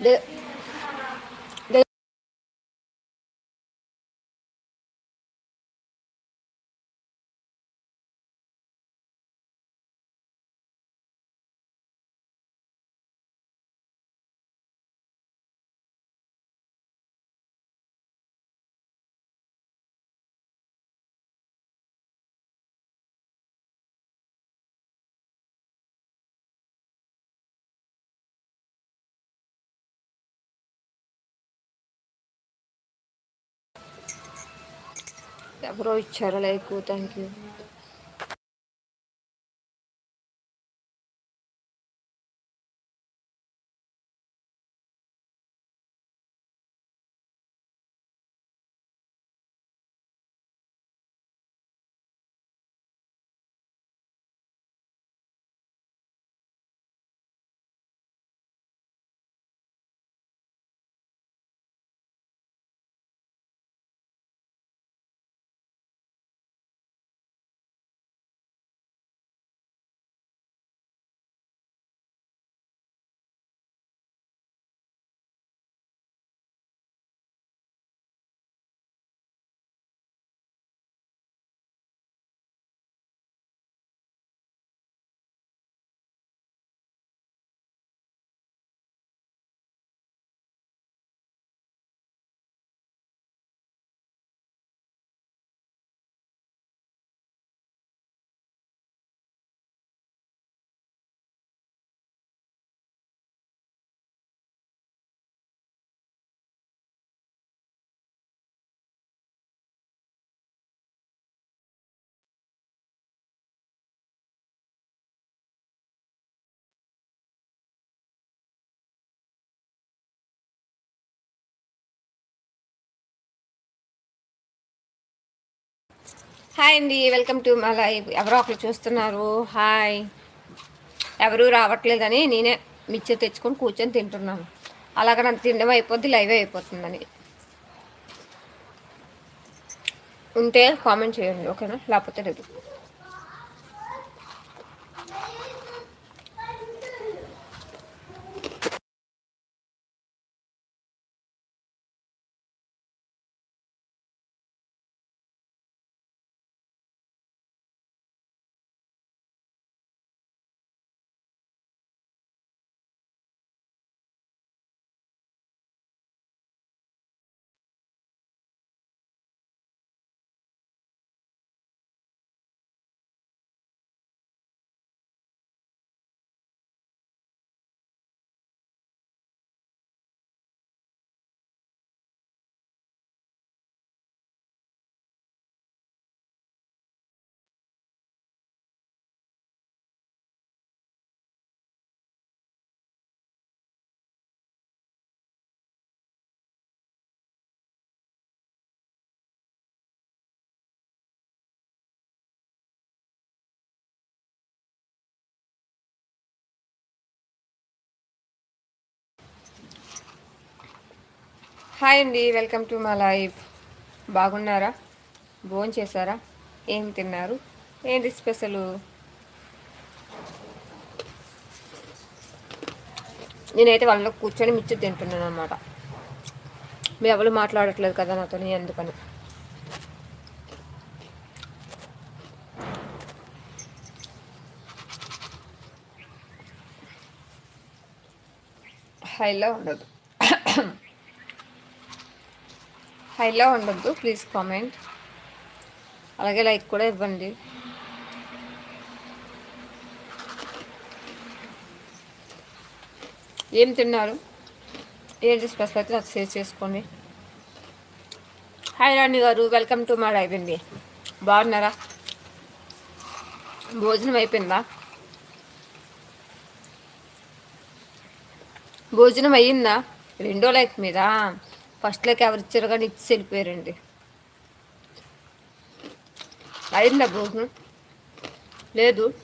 le ఎవరో ఇచ్చారు like thank you hi అండి వెల్కమ్ టు మై ఎవరో ఒకరు చూస్తున్నారు. హాయ్. ఎవరు రావట్లేదని నేనే మిక్చర్ తెచ్చుకొని కూర్చొని తింటున్నాను. అలాగ నన్ను తినడం అయిపోద్ది లైవ్ అయిపోతుందని. ఉంటే కామెంట్ చేయండి ఓకేనా? లేకపోతే లేదు. హాయ్ అండి వెల్కమ్ టు మై లైఫ్. బాగున్నారా? భోజనం చేశారా? ఏం తిన్నారు? ఏంటి స్పెషల్? నేనైతే వాళ్ళలో కూర్చొని మిచ్చి తింటున్నాను అనమాట మీరు ఎవరు మాట్లాడట్లేదు కదా నాతో ఎందుకని హైలో ఉండదు. హైలో ఉండొద్దు ప్లీజ్ కామెంట్. అలాగే లైక్ కూడా ఇవ్వండి. ఏం తిన్నారు? ఏంటి స్పెషల్ అయితే నాకు షేర్ చేసుకోండి. హాయ్ రాణి గారు వెల్కమ్ టు మా లైవ్ అండి. బాగున్నారా? భోజనం అయిపోయిందా? భోజనం అయ్యిందా? రెండో లైక్ మీద? ఫస్ట్లోకి ఎవరు ఇచ్చారు కానీ ఇచ్చి వెళ్ళిపోయారండి. అయిందా భోజనం? లేదు.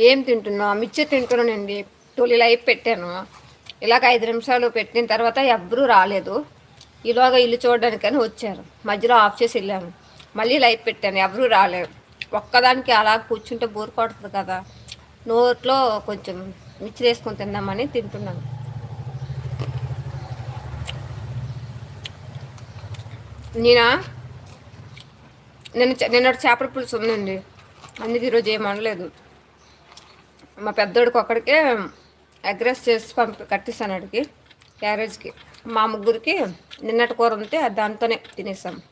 ఏం తింటున్నా మిర్చి తింటున్నానండి. తొలి లైఫ్ పెట్టాను. ఇలాగ ఐదు నిమిషాలు పెట్టిన తర్వాత ఎవ్వరూ రాలేదు. ఇలాగ ఇల్లు చూడడానికని వచ్చారు. మధ్యలో ఆఫ్ చేసి వెళ్ళాను. మళ్ళీ లైఫ్ పెట్టాను. ఎవరూ రాలేరు ఒక్కదానికి అలా కూర్చుంటే బోర్ కొడుతుంది కదా. నోట్లో కొంచెం మిక్చర్ వేసుకొని తిందామని తింటున్నాను. నేనా? నిన్న నిన్న చేపల పులుసు ఉందండి. అందుకే ఈరోజు ఏం అనలేదు. మా పెద్దోడికి ఒక్కడికే అగ్రెస్ చేసి పంపి కట్టిస్తాను అడిగి క్యారేజ్కి. మా ముగ్గురికి నిన్నటి కూర ఉంటే దాంతోనే తినేసాం.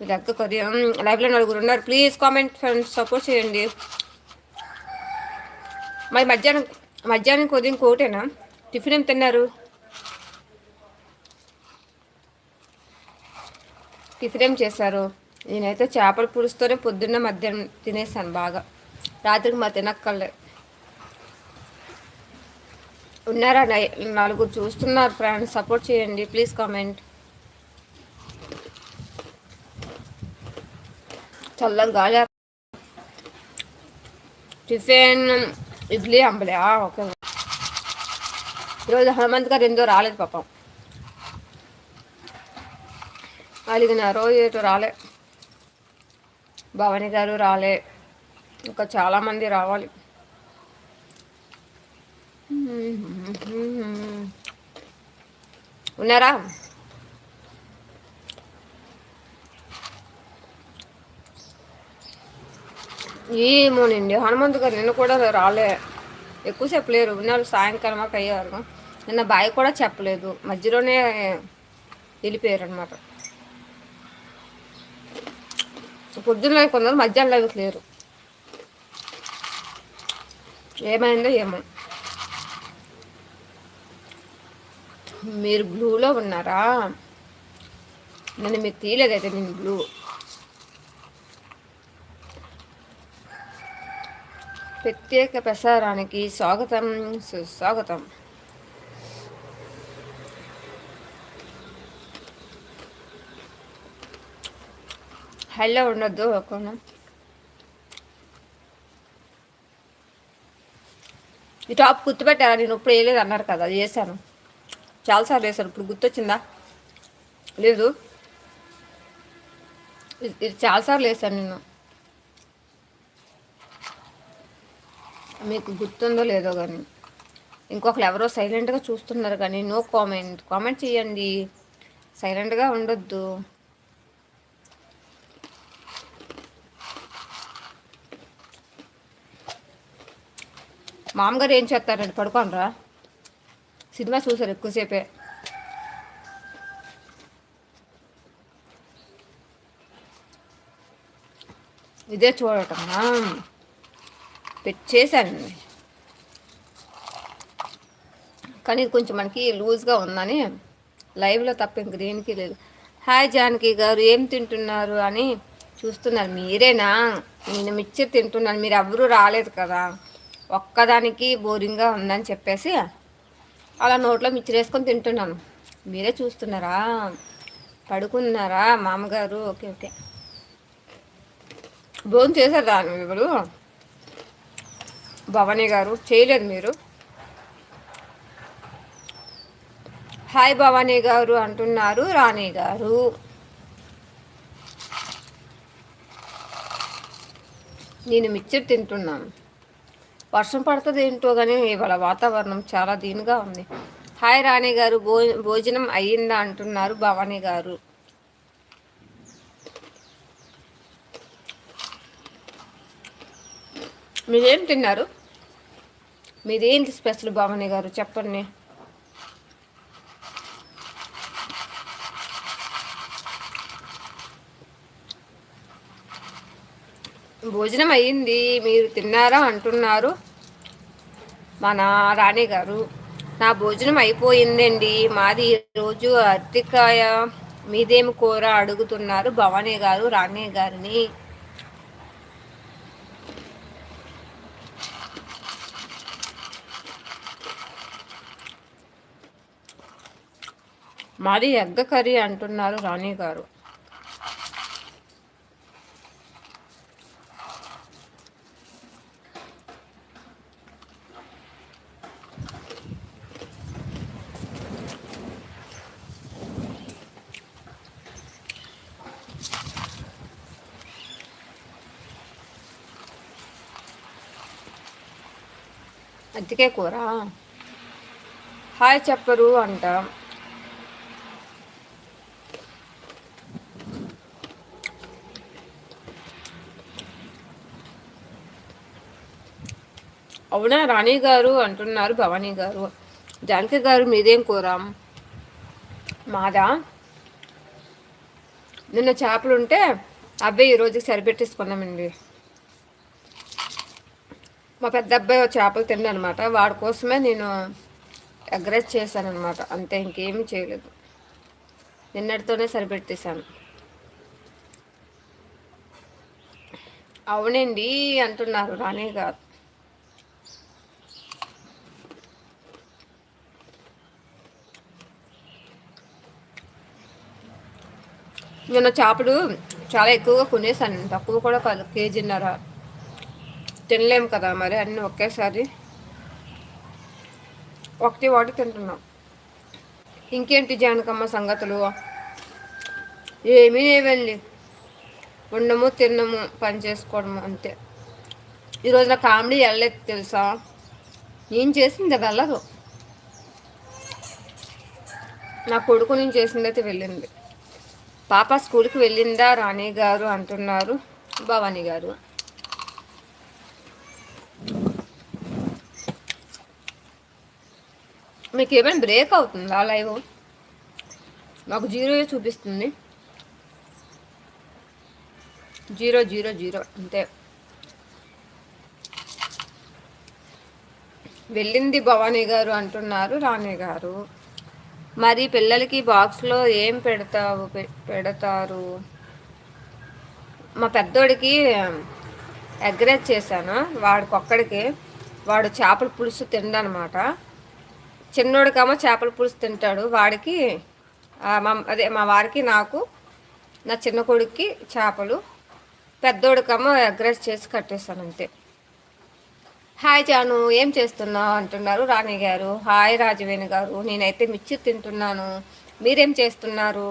మీరు అక్క కొద్దిగా లైవ్లో నలుగురు ఉన్నారు. ప్లీజ్ కామెంట్ ఫ్రెండ్స్ సపోర్ట్ చేయండి. మరి మధ్యాహ్నం మధ్యాహ్నం కొద్దిగా ఇంకోటేనా? టిఫిన్ ఏం తిన్నారు? టిఫిన్ ఏం చేశారు? నేనైతే చేపల పులుసుతోనే పొద్దున్న మధ్యాహ్నం తినేసాను బాగా. రాత్రికి మా తినక్కర్లే. ఉన్నారా? నలుగురు చూస్తున్నారు ఫ్రెండ్స్ సపోర్ట్ చేయండి. ప్లీజ్ కామెంట్ చల్లగా గాలి టిఫిన్ ఇడ్లీ అంబలే ఓకే. ఈరోజు హనుమంత్ గారు ఎందో రాలేదు పాపం. అలిగినారో ఏటో రాలే. భవానీ గారు రాలే. ఇంకా చాలామంది రావాలి. ఉన్నారా? ఏమోనండి హనుమంతు గారు నిన్న కూడా రాలే. ఎక్కువసేపు లేరు ఉన్నారు సాయంకాలం మాకు అయ్యారు. నిన్న బాయ్ కూడా చెప్పలేదు మధ్యలోనే వెళ్ళిపోయారు అనమాట పొద్దున్న కొందరు మధ్యాహ్నం లైవ్ లేరు. ఏమైందో ఏమో. మీరు బ్లూలో ఉన్నారా? నేను మీకు తీయలేదైతే నేను బ్లూ ప్రత్యేక ప్రసారానికి స్వాగతం సుస్వాగతం. హైలో ఉండొద్దు ఒక ఈ టాప్ గుర్తుపెట్టారా? నేను ఇప్పుడు వేయలేదు అన్నారు కదా అది చేశాను చాలాసార్లు వేశాను. ఇప్పుడు గుర్తొచ్చిందా? లేదు. ఇది చాలాసార్లు వేసాను నేను. మీకు గుర్తుందో లేదో కానీ ఇంకొకరు ఎవరో సైలెంట్గా చూస్తున్నారు కానీ నో కామెంట్. కామెంట్ చేయండి. సైలెంట్గా ఉండొద్దు. మామగారు ఏం చేస్తారండి? పడుకోనరా సినిమా చూసారు ఎక్కువసేపే. ఇదే చూడటమ్మా కానీ ఇది కొంచెం మనకి లూజ్గా ఉందని లైవ్లో తప్ప ఇంక దేనికి లేదు. హాయ్ జానకి గారు ఏం తింటున్నారు అని చూస్తున్నారు మీరేనా? నేను మిక్చర్ తింటున్నాను మీరు ఎవరూ రాలేదు కదా. ఒక్కదానికి బోరింగ్గా ఉందని చెప్పేసి అలా నోట్లో మిక్చర్ వేసుకొని తింటున్నాను. మీరే చూస్తున్నారా? పడుకున్నారా మామగారు? Okay okay. భోజనం చేశారా మీరు భవానీ గారు చేయలేదు మీరు. హాయ్ భవానీ గారు అంటున్నారు రాణి గారు. నేను మిక్చర్ తింటున్నాను. వర్షం పడుతుంది ఏంటో కానీ ఇవాళ వాతావరణం చాలా దీనిగా ఉంది. హాయ్ రాణి గారు భో భోజనం అయ్యిందా అంటున్నారు భవానీ గారు. మీరేం తిన్నారు? మీదేంటి స్పెషల్ భవానీ గారు? చెప్పండి. భోజనం అయ్యింది మీరు తిన్నారా అంటున్నారు మన రాణి గారు. నా భోజనం అయిపోయిందండి. మాది ఈరోజు అరటికాయ మీదేమి కూర అడుగుతున్నారు భవానీ గారు రాణి గారిని. మరి ఎగ్గ కర్రీ అంటున్నారు రాణి గారు. అందుకే కూర? హాయ్ చెప్పరు అంట. అవునా? రాణి గారు అంటున్నారు భవానీ గారు. జానకి గారు మీదేం కూర? మాదా? నిన్న చేపలు ఉంటే అబ్బాయి ఈరోజుకి సరిపెట్టేసుకున్నామండి. మా పెద్ద అబ్బాయి చేపలు తిండనమాట వాడి కోసమే నేను ఎగ్రెస్ చేశానమాట అంతే ఇంకేమీ చేయలేదు. నిన్నటితోనే సరిపెట్టేశాను. అవునండి అంటున్నారు రాణి గారు. నిన్న చేపలు చాలా ఎక్కువగా కొనేసాను. తక్కువ కూడా కాదు కేజీన్నర. తినలేము కదా మరి అన్నీ ఒకేసారి. ఒకటి వాటి తింటున్నాం. ఇంకేంటి జానకమ్మ సంగతులు? ఏమీ లేవండి. ఉండము తినము పని చేసుకోవడము అంతే. ఈరోజు నా కామెడీ వెళ్ళలేదు తెలుసా? నేను చేసింది వెళ్ళదు. నా కొడుకు నేను చేసిందైతే వెళ్ళింది. పాప స్కూల్కి వెళ్ళిందా రాణి గారు అంటున్నారు. భవానీ గారు. మీకు ఏమైనా బ్రేక్ అవుతుందా లైవ్? మాకు జీరో చూపిస్తుంది. Zero zero zero. అంతే. వెళ్ళింది భవానీ గారు అంటున్నారు రాణి గారు. మరి పిల్లలకి బాక్స్లో ఏం పెడతావు? పెడతారు? మా పెద్దోడికి ఎగ్రేజ్ చేశాను. వాడికి ఒక్కడికి వాడు చేపల పులుసు తిండనమాట. చిన్నోడికేమో చేపల పులుసు తింటాడు. వాడికి మా అదే మా వారికి నాకు నా చిన్న కొడుక్కి చేపలు. పెద్దోడికేమో ఎగ్రెస్ చేసి కట్టేశాను అంతే. హాయ్ జాను ఏం చేస్తున్నావు అంటున్నారు రాణి గారు. హాయ్ రాజవేణి గారు నేనైతే మిర్చి తింటున్నాను. మీరేం చేస్తున్నారు?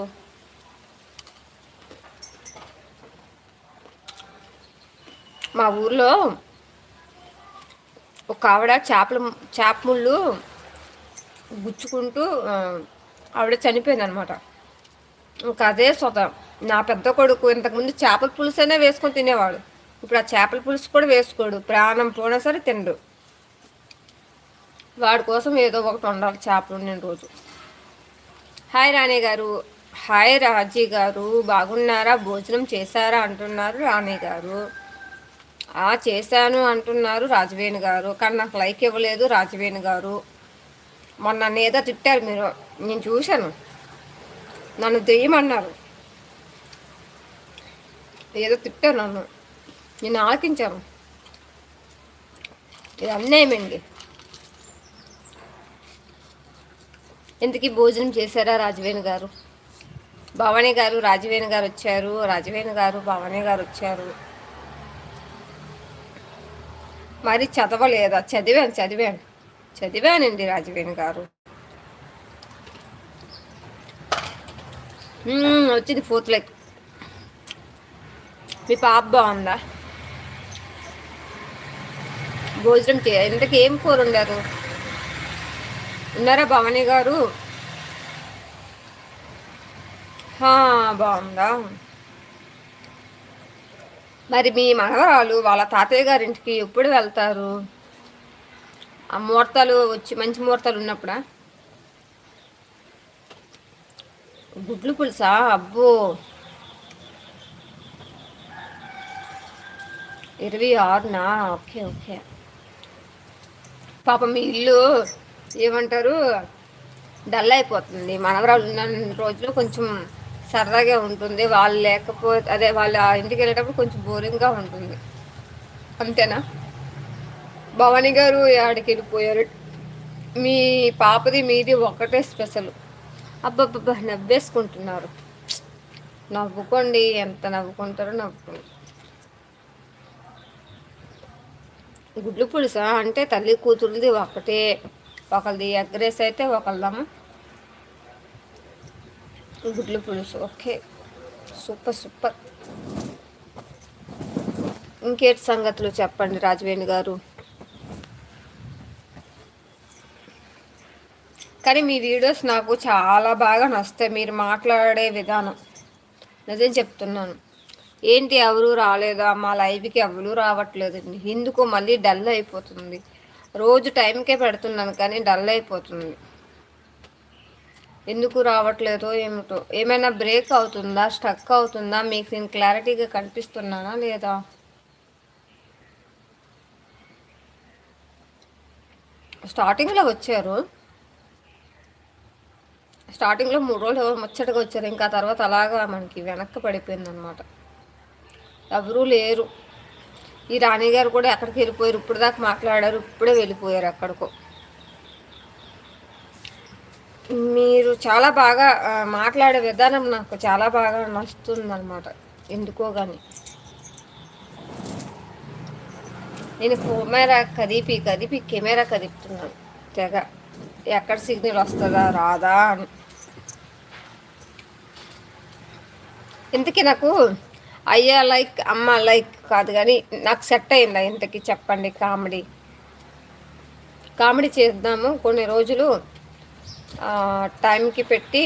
మా ఊర్లో ఒక ఆవిడ చేపల చేప ముళ్ళు గుచ్చుకుంటూ ఆవిడ చనిపోయింది అనమాట ఇంకా అదే సొత. నా పెద్ద కొడుకు ఇంతకుముందు చేపల పులుసైనా వేసుకొని తినేవాడు. ఇప్పుడు ఆ చేపల పులుసు కూడా వేసుకోడు. ప్రాణం పోయినా సరే తిండు వాడి కోసం ఏదో ఒకటి ఉండాలి చేపలు నేను రోజు. హాయ్ రాణి గారు. హాయ్ రాజీ గారు. బాగున్నారా? భోజనం చేశారా? అంటున్నారు రాణి గారు. ఆ చేశాను అంటున్నారు రాజవేణి గారు. కానీ నాకు లైక్ ఇవ్వలేదు రాజవేణి గారు. మొన్న నన్ను ఏదో తిట్టారు మీరు. నేను చూశాను. నన్ను దెయ్యమన్నారు. ఏదో తిట్టారు నన్ను. నేను ఆలకించాను ఇది అన్యాయమండి ఎందుకు భోజనం చేశారా రాజవేణి గారు? భవానీ గారు రాజవేణి గారు వచ్చారు. రాజవేణి గారు భవానీ గారు వచ్చారు. మరి చదవలేదా? చదివాను చదివాను. చదివానండి రాజవేణి గారు. వచ్చింది ఫోర్త్ లైక్ మీ పాప బాగుందా? భోజనం చే ఇంతకు ఏం కూర ఉండారు ఉన్నారా భవానీ గారు? బాగుందా? మరి మీ మనవరాలు వాళ్ళ తాతయ్య గారింటికి ఎప్పుడు వెళ్తారు? ఆ ముహూర్తాలు వచ్చి మంచి ముహూర్తాలు ఉన్నప్పుడా? గుడ్లు పులుసా? అబ్బో! ఇరవై ఆరునా? Okay okay. పాపం మీ ఇల్లు ఏమంటారు డల్ అయిపోతుంది. మనవరాలు ఉన్న రోజులు కొంచెం సరదాగా ఉంటుంది. వాళ్ళు లేకపోతే అదే వాళ్ళ ఇంటికి వెళ్ళేటప్పుడు కొంచెం బోరింగ్గా ఉంటుంది. అంతేనా? భవానీ గారు ఆడికి వెళ్ళిపోయారు? మీ పాపది మీది ఒకటే స్పెషల్. అబ్బబ్బబ్బా నవ్వేసుకుంటున్నారు. నవ్వుకోండి ఎంత నవ్వుకుంటారో నవ్వుకోండి. గుడ్లు పులుసా? అంటే తల్లి కూతురుది ఒకటే. ఒకరిది ఎగ్రేస్ అయితే ఒకళ్ళము గుడ్లు పులుసు. ఓకే. Super super. ఇంకేటి సంగతులు చెప్పండి రాజవేణి గారు? కానీ మీ వీడియోస్ నాకు చాలా బాగా నస్తాయి మీరు మాట్లాడే విధానం. నిజం చెప్తున్నాను. ఏంటి ఎవరు రాలేదా? మా లైఫ్కి ఎవరు రావట్లేదండి. ఎందుకు మళ్ళీ డల్ అయిపోతుంది. రోజు టైంకే పెడుతున్నాను కానీ డల్ అయిపోతుంది. ఎందుకు రావట్లేదో ఏమిటో? ఏమైనా బ్రేక్ అవుతుందా? స్టక్ అవుతుందా? మీకు నేను క్లారిటీగా కనిపిస్తున్నానా లేదా? స్టార్టింగ్లో వచ్చారు. స్టార్టింగ్లో మూడు రోజులు ముచ్చటగా వచ్చారు. ఇంకా తర్వాత అలాగా మనకి వెనక్కి పడిపోయింది అనమాట ఎవరూ లేరు. ఈ రాణిగారు కూడా ఎక్కడికి వెళ్ళిపోయారు? ఇప్పుడు దాకా మాట్లాడారు. ఇప్పుడే వెళ్ళిపోయారు అక్కడికో మీరు చాలా బాగా మాట్లాడే విధానం నాకు చాలా బాగా నచ్చుతుంది అనమాట ఎందుకో కానీ నేను కెమెరా కదిపి కదిపి కెమెరా కదిపుతున్నాను. తెగ. ఎక్కడ సిగ్నల్ వస్తుందా? రాదా అని. ఇంతకీ నాకు అయ్యా లైక్ అమ్మ లైక్ కాదు కానీ నాకు సెట్ అయిందా ఇంతకీ చెప్పండి కామెడీ. కామెడీ చేద్దాము. కొన్ని రోజులు టైంకి పెట్టి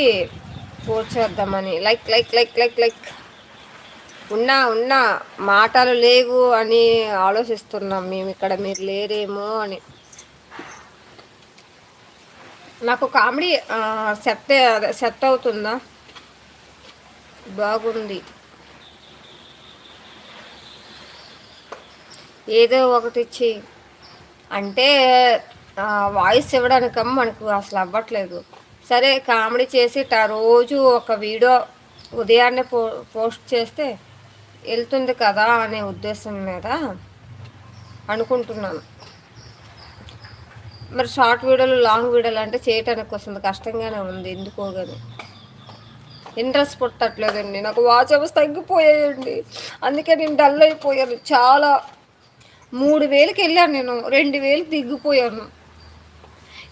పోస్ట్ చేద్దామని like like like like like. ఉన్నా ఉన్నా మాటలు లేవు అని ఆలోచిస్తున్నాం మేము ఇక్కడ. మీరు లేరేమో అని. నాకు కామెడీ సెట్ సెట్ అవుతుందా? బాగుంది. ఏదో ఒకటి ఇచ్చి. అంటే వాయిస్ ఇవ్వడానికమ్మ మనకు అసలు అవ్వట్లేదు. సరే కామెడీ చేసి రోజు ఒక వీడియో ఉదయాన్నే పో పోస్ట్ చేస్తే వెళ్తుంది కదా అనే ఉద్దేశం మీద అనుకుంటున్నాను. మరి షార్ట్ వీడియోలు లాంగ్ వీడియోలు అంటే చేయటానికి వస్తుంది కష్టంగానే ఉంది. ఎందుకో కానీ ఇంట్రెస్ట్ పుట్టట్లేదండి. నాకు వాచ్ అవర్స్ తగ్గిపోయాయండి. అందుకే నేను డల్ అయిపోయాను. చాలా మూడు వేలకి వెళ్ళాను నేను రెండు వేలు దిగిపోయాను.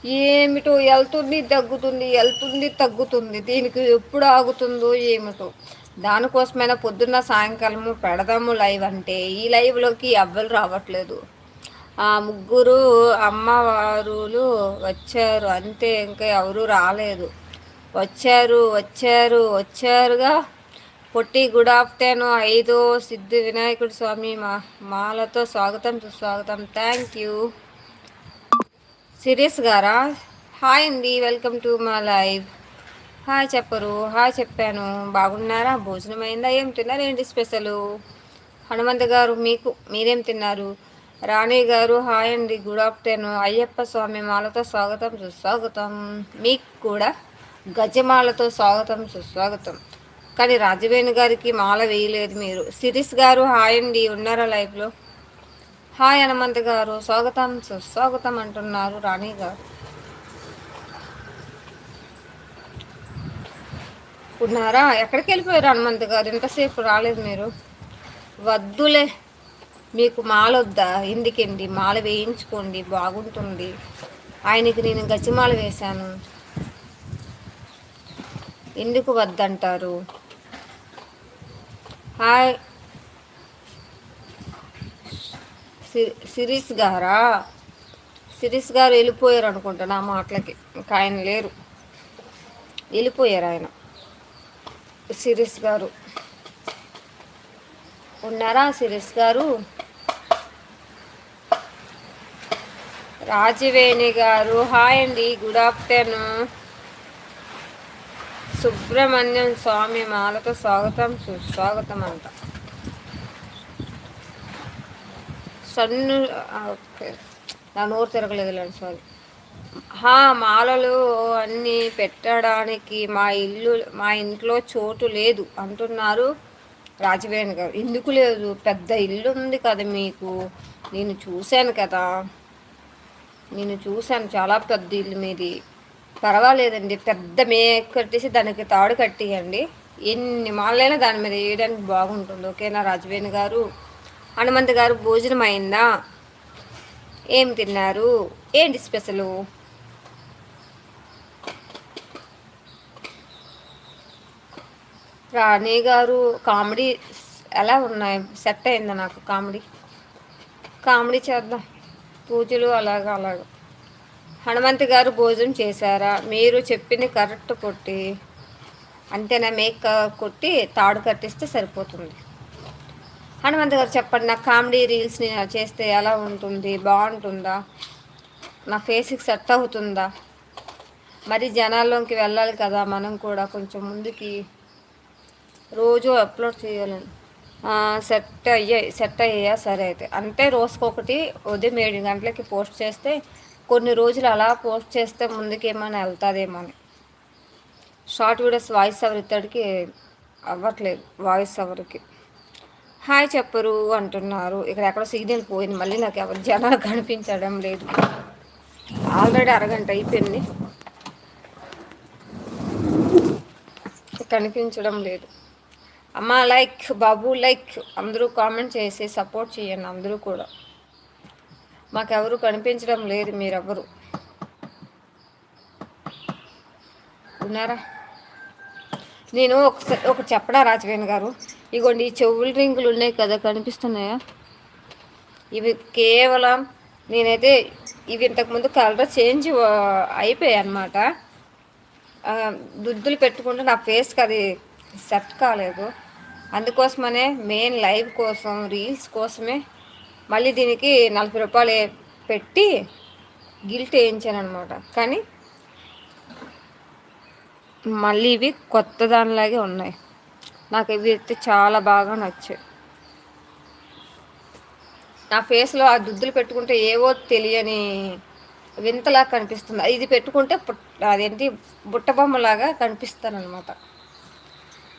ఏమిటో వెళ్తుంది తగ్గుతుంది వెళ్తుంది తగ్గుతుంది. దీనికి ఎప్పుడు ఆగుతుందో ఏమిటో. దానికోసమైనా పొద్దున్న సాయంకాలము పెడదాము లైవ్ అంటే ఈ లైవ్లోకి ఎవ్వరు రావట్లేదు. ఆ ముగ్గురు అమ్మవారులు వచ్చారు అంతే ఇంకా ఎవరు రాలేదు. వచ్చారు వచ్చారు వచ్చారుగా పొట్టి గుడ్ ఆఫ్టర్నూన్ ఐదో సిద్ధి వినాయకుడు స్వామి మా మాలతో స్వాగతం సుస్వాగతం. థ్యాంక్ యూ సిరీస్ గారా? హాయ్ అండి వెల్కమ్ టు మా లైవ్ హాయ్ చెప్పరు హాయ్ చెప్పాను. బాగున్నారా? భోజనం అయిందా? ఏం తిన్నారు? ఏంటి స్పెషల్? హనుమంత్ గారు మీకు మీరేం తిన్నారు? రాణి గారు హాయ్ అండి గుడ్ ఆఫ్టర్నూన్ అయ్యప్ప స్వామి మాలతో స్వాగతం సుస్వాగతం. మీకు కూడా గజమాలతో స్వాగతం సుస్వాగతం. కానీ రాజవేణి గారికి మాల వేయలేదు మీరు. సిరీస్ గారు హాయ్ అండి ఉన్నారా లైఫ్లో హాయ్ హనుమంత్ గారు స్వాగతం సుస్వాగతం అంటున్నారు రాణి గారు. ఉన్నారా? ఎక్కడికి వెళ్ళిపోయారు హనుమంత్ గారు? ఎంతసేపు రాలేదు మీరు. వద్దులే మీకు మాల వద్దా? ఎందుకండి? మాల వేయించుకోండి బాగుంటుంది. ఆయనకి నేను గచ్చిమాల వేశాను. ఎందుకు వద్దంటారు? హాయ్. సిరీస్ గారా? సిరీస్ గారు వెళ్ళిపోయారు అనుకుంటా నా మాటలకి. ఇంకా ఆయన లేరు. వెళ్ళిపోయారు ఆయన. సిరీస్ గారు. ఉన్నారా సిరీస్ గారు? రాజవేణి గారు హాయ్ అండి. Good afternoon. సుబ్రహ్మణ్యం స్వామి మాలతో స్వాగతం సుస్వాగతం అంట. సన్ను ఓకే. నా నోరు తిరగలేదు సారీ మాలలు అన్నీ పెట్టడానికి మా ఇల్లు మా ఇంట్లో చోటు లేదు అంటున్నారు రాజవేణి గారు. ఎందుకు లేదు? పెద్ద ఇల్లు ఉంది కదా మీకు. నేను చూశాను కదా. నేను చూశాను. చాలా పెద్ద ఇల్లు మీది. పర్వాలేదండి. పెద్ద మే కట్టేసి దానికి తాడు కట్టియండి. ఎన్ని మాలైనా దాని మీద వేయడానికి బాగుంటుంది. ఓకేనా రాజవేణి గారు? హనుమంత్ గారు భోజనం అయిందా? ఏం తిన్నారు? ఏంటి స్పెషలు? రాణి గారు కామెడీ ఎలా ఉన్నాయి? సెట్ అయిందా నాకు కామెడీ? కామెడీ చేద్దాం. పూజలు అలాగా అలాగా. హనుమంతి గారు భోజనం చేశారా? మీరు చెప్పింది కరెక్ట్ కొట్టి అంతేనా? మేక్ కొట్టి తాడు కట్టిస్తే సరిపోతుంది. హనుమంత్ గారు చెప్పండి నా కామెడీ రీల్స్ని చేస్తే ఎలా ఉంటుంది? బాగుంటుందా? నా ఫేస్కి సెట్ అవుతుందా? మరి జనాల్లోకి వెళ్ళాలి కదా మనం కూడా. కొంచెం ముందుకి రోజు అప్లోడ్ చేయాలని. సెట్ అయ్యాయి సెట్ అయ్యా సరే అయితే. అంటే రోజుకొకటి ఉదయం ఏడు గంటలకి పోస్ట్ చేస్తే కొన్ని రోజులు అలా పోస్ట్ చేస్తే ముందుకేమైనా వెళ్తుందేమో అని షార్ట్ వీడియోస్ వాయిస్ ఓవర్ ఇత్తడికి అవ్వట్లేదు వాయిస్ ఎవరికి హాయ్ చెప్పరు అంటున్నారు. ఇక్కడ ఎక్కడ సిగ్నల్ పోయింది మళ్ళీ నాకు ఎవరు జనాలు కనిపించడం లేదు. ఆల్రెడీ అరగంట అయిపోయింది. కనిపించడం లేదు. అమ్మ లైక్ బాబు లైక్ అందరూ కామెంట్ చేసి సపోర్ట్ చేయండి అందరూ కూడా. మాకెవరు కనిపించడం లేదు మీరెవరు ఉన్నారా నేను ఒకసారి ఒక చెప్పడా రాజవేణి గారు? ఇగోండి ఈ చెవుల రింగులు ఉన్నాయి కదా కనిపిస్తున్నాయా? ఇవి కేవలం నేనైతే ఇవి ఇంతకుముందు కలర్ చేంజ్ అయిపోయాయి అనమాట దుద్దులు పెట్టుకుంటే నా ఫేస్కి అది సెట్ కాలేదు. అందుకోసమనే మెయిన్ లైవ్ కోసం రీల్స్ కోసమే మళ్ళీ దీనికి నలభై రూపాయలు పెట్టి గిల్ట్ వేయించాను అనమాట కానీ మళ్ళీ ఇవి కొత్త దానిలాగే ఉన్నాయి. నాకు ఇవి అయితే చాలా బాగా నచ్చాయి. నా ఫేస్లో ఆ దుద్దులు పెట్టుకుంటే ఏవో తెలియని వింతలా కనిపిస్తుంది. ఇది పెట్టుకుంటే అదేంటి బుట్టబొమ్మలాగా కనిపిస్తానమాట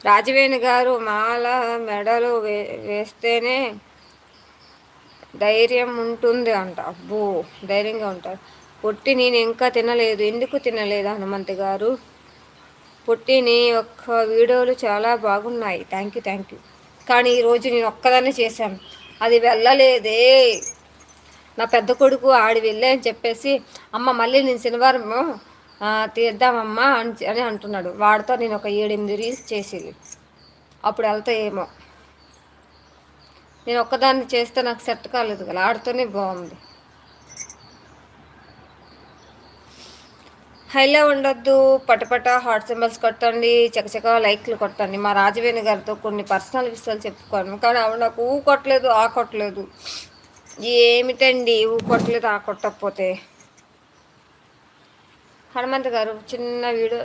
రాజవేణి గారు మాల మెడలు వే వేస్తేనే ధైర్యం ఉంటుంది అంట. అబ్బో ధైర్యంగా ఉంటారు. పొట్టి నేను ఇంకా తినలేదు. ఎందుకు తినలేదు హనుమంత్ గారు? పొట్టిని ఒక్క వీడియోలు చాలా బాగున్నాయి. Thank you thank you. కానీ ఈరోజు నేను ఒక్కదాన్ని చేశాను. అది వెళ్ళలేదే. నా పెద్ద కొడుకు ఆడి వెళ్ళే అని చెప్పేసి అమ్మ మళ్ళీ నేను శనివారం తీద్దామమ్మా అని అని అంటున్నాడు. వాడితో నేను ఒక ఏడెనిమిది రీల్స్ చేసేది. అప్పుడు వెళ్తా ఏమో నేను ఒక్కదాన్ని చేస్తే నాకు సెట్ కాలేదు కదా ఆడుతూనే బాగుంది. హైలో ఉండొద్దు పటపట హాట్ సింబల్స్ కొట్టండి చకచక లైక్లు కొట్టండి. మా రాజవేణి గారితో కొన్ని పర్సనల్ విషయాలు చెప్పుకోను కానీ ఆవిడ నాకు ఊ కొట్టలేదు ఆ కొట్టలేదు. ఏమిటండి ఊ కొట్టలేదు ఆ కొట్టకపోతే? హనుమంత్ గారు చిన్న వీడియో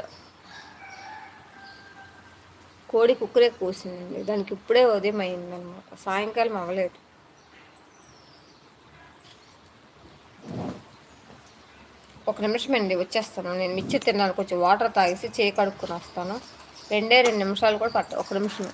కోడి కుక్కరే కూసిందండి. దానికి ఇప్పుడే ఉదయం అయిందనమాట సాయంకాలం అవ్వలేదు. ఒక నిమిషం అండి వచ్చేస్తాను. నేను మిచ్చి తిన్నాను. కొంచెం వాటర్ తాగేసి చేయి కడుక్కొని వస్తాను. రెండే రెండు నిమిషాలు కూడా పట్ట ఒక నిమిషం.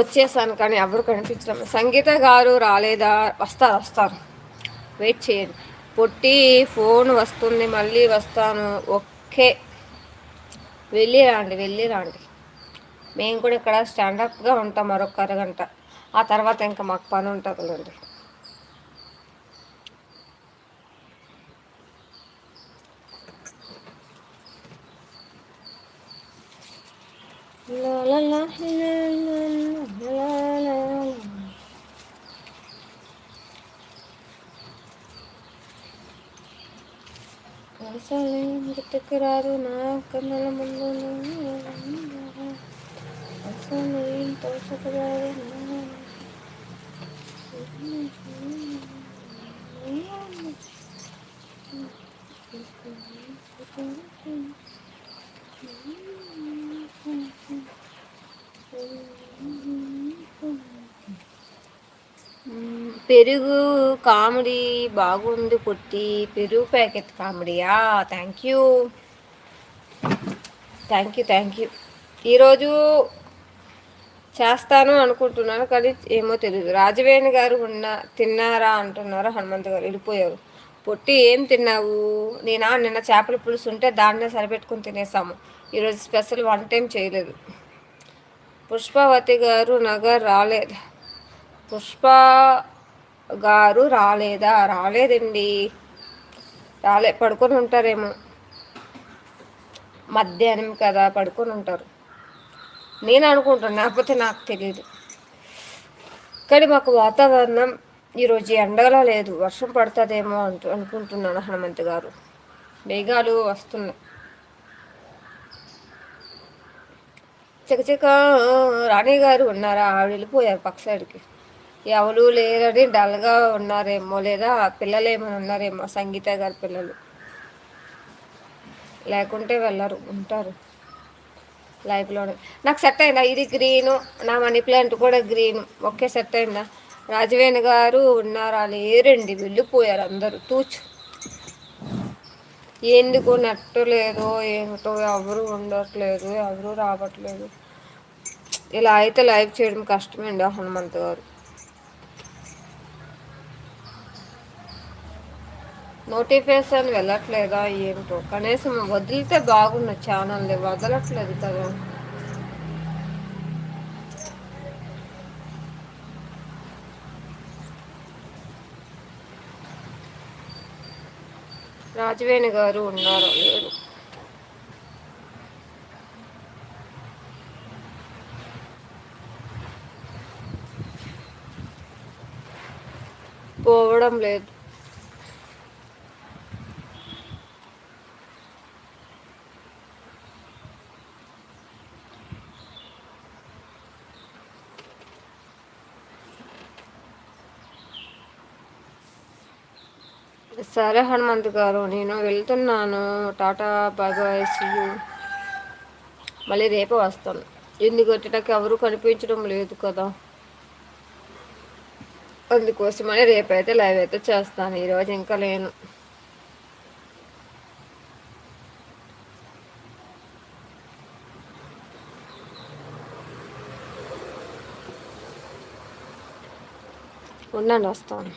వచ్చేసాను కానీ ఎవరు కనిపించడం సంగీత గారు రాలేదా? వస్తారు వస్తారు. వెయిట్ చేయండి. పొట్టి ఫోన్ వస్తుంది మళ్ళీ వస్తాను. ఓకే. వెళ్ళి రాండి వెళ్ళి రాండి. మేము కూడా ఇక్కడ స్టాండప్గా ఉంటాం మరొక అరగంట. ఆ తర్వాత ఇంకా మాకు పని ఉంటుందండి La la la la la la la అసలు గుర్తుకు రాదు నా కన్నుల ముందు అసలు ఏం తోచకు రాదు పెరుగు కామెడీ బాగుంది పుట్టి. పెరుగు packet కామెడీయా? Thank you thank you thank you ఈరోజు చేస్తాను అనుకుంటున్నాను కానీ ఏమో తెలియదు రాజవేణి గారు ఉన్న తిన్నారా అంటున్నారు హనుమంత్ గారు? వెళ్ళిపోయారు. పొట్టి ఏం తిన్నావు? నేనా? నిన్న చేపల పులుసు ఉంటే దాన్నే సరిపెట్టుకుని తినేసాము. ఈరోజు స్పెషల్ వన్ టైం చేయలేదు. పుష్పావతి గారు నగర్ రాలేదు. పుష్ప గారు రాలేదా? రాలేదండి. రాలే పడుకొని ఉంటారేమో. మధ్యాహ్నం కదా పడుకొని ఉంటారు. నేను అనుకుంటాను లేకపోతే నాకు తెలియదు కానీ మాకు వాతావరణం ఈరోజు ఎండగలా లేదు. వర్షం పడుతుందేమో అంటూ అనుకుంటున్నాను హనుమంత్ గారు. మేఘాలు వస్తున్నాయి. చకచక రాణి గారు ఉన్నారా? ఆవిడ వెళ్ళిపోయారు పక్క సైడ్కి. ఎవరు లేరని డల్గా ఉన్నారేమో లేదా పిల్లలు ఏమైనా ఉన్నారేమో సంగీత గారి పిల్లలు. లేకుంటే వెళ్ళరు ఉంటారు. లైఫ్లోనే. నాకు సెట్ అయిందా? ఇది గ్రీను నా మనీ ప్లాంట్ కూడా గ్రీన్. ఒకే సెట్ అయిందా? రాజవేణి గారు ఉన్నారా లేరండి వెళ్ళిపోయారు అందరూ. తూచు. ఎందుకు నెట్టలేదు ఏమిటో ఎవరు ఉండట్లేదు ఎవరు రావట్లేదు. ఇలా అయితే లైవ్ చేయడం కష్టమండి హనుమంత్ గారు. నోటిఫికేషన్ వెళ్ళట్లేదా ఏంటో. కనీసం వదిలితే బాగున్న ఛానల్ని వదలట్లేదు కదా. రాజవేణి గారు ఉన్నారు లేరు. పోవడం లేదు. సరే హనుమంత్ గారు నేను వెళ్తున్నాను. టాటా బాబాయ్ మళ్ళీ రేపు వస్తాను. ఎందుకు వచ్చేటకి ఎవరు కనిపించడం లేదు కదా. అందుకోసమని రేపైతే లైవ్ అయితే చేస్తాను. ఈరోజు ఇంకా లేను. ఉండండి వస్తాను.